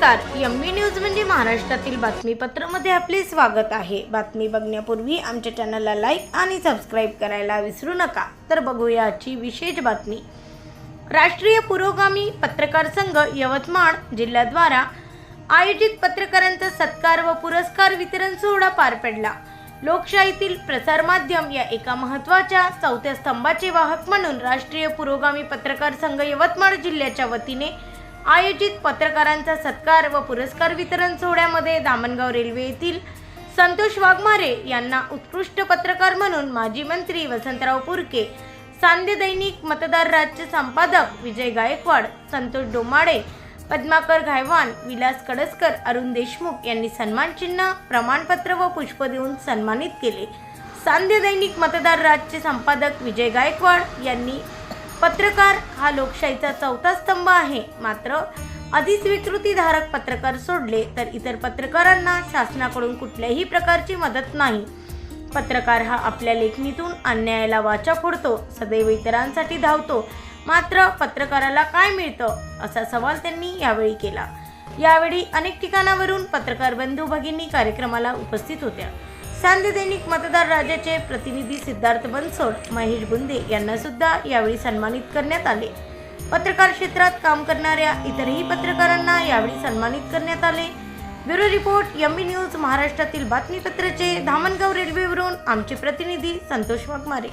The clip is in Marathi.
नमस्कार. एम बी न्यूज म्हणजे महाराष्ट्रातील बातमीपत्रामध्ये आपले स्वागत आहे. बातमी बघण्यापूर्वी आमच्या चॅनलला लाईक आणि सबस्क्राईब करायला विसरू नका. तर बघूया आजची विशेष बातमी. राष्ट्रीय पुरोगामी पत्रकार संघ यवतमाळ जिल्ह्याद्वारा आयोजित पत्रकारांचा सत्कार व पुरस्कार वितरण सोहळा पार पडला. लोकशाहीतील प्रसारमाध्यम या एका महत्त्वाच्या चौथ्या स्तंभाचे वाहक म्हणून राष्ट्रीय पुरोगामी पत्रकार संघ यवतमाळ जिल्ह्याच्या वतीने आयोजित पत्रकारांचा सत्कार व पुरस्कार वितरण सोहळ्यामध्ये दामणगाव रेल्वे येथील संतोष वाघमारे यांना उत्कृष्ट पत्रकार म्हणून माजी मंत्री वसंतराव पुरके सांदे दैनिक मतदार राज्य संपादक विजय गायकवाड संतोष डोमाडे पद्माकर घायवान विलास कडसकर अरुण देशमुख यांनी सन्मान चिन्ह प्रमाणपत्र व पुष्प देऊन सन्मानित केले. सांध्य दैनिक मतदार राज्य संपादक विजय गायकवाड यांनी पत्रकार हा लोकशाहीचा चौथा स्तंभ आहे. मात्र अधिस्वीकृतीधारक पत्रकार सोडले तर इतर पत्रकारांना शासनाकडून कुठल्याही प्रकारची मदत नाही. पत्रकार हा आपल्या लेखणीतून अन्यायाला वाचा फोडतो सदैव इतरांसाठी धावतो. मात्र पत्रकाराला काय मिळतं असा सवाल त्यांनी यावेळी केला. यावेळी अनेक ठिकाणावरून पत्रकार बंधू भगिनी कार्यक्रमाला उपस्थित होत्या. सांध्य दैनिक मतदार राजाचे प्रतिनिधी सिद्धार्थ बनसोड महेश बुंदे यांना सुद्धा यावेळी सन्मानित करण्यात आले. पत्रकार क्षेत्रात काम करणाऱ्या इतरही पत्रकारांना यावेळी सन्मानित करण्यात आले. ब्युरो रिपोर्ट यमी न्यूज महाराष्ट्रातील बातमीपत्राचे धामणगाव रेल्वेवरून आमचे प्रतिनिधी संतोष वाघमारे.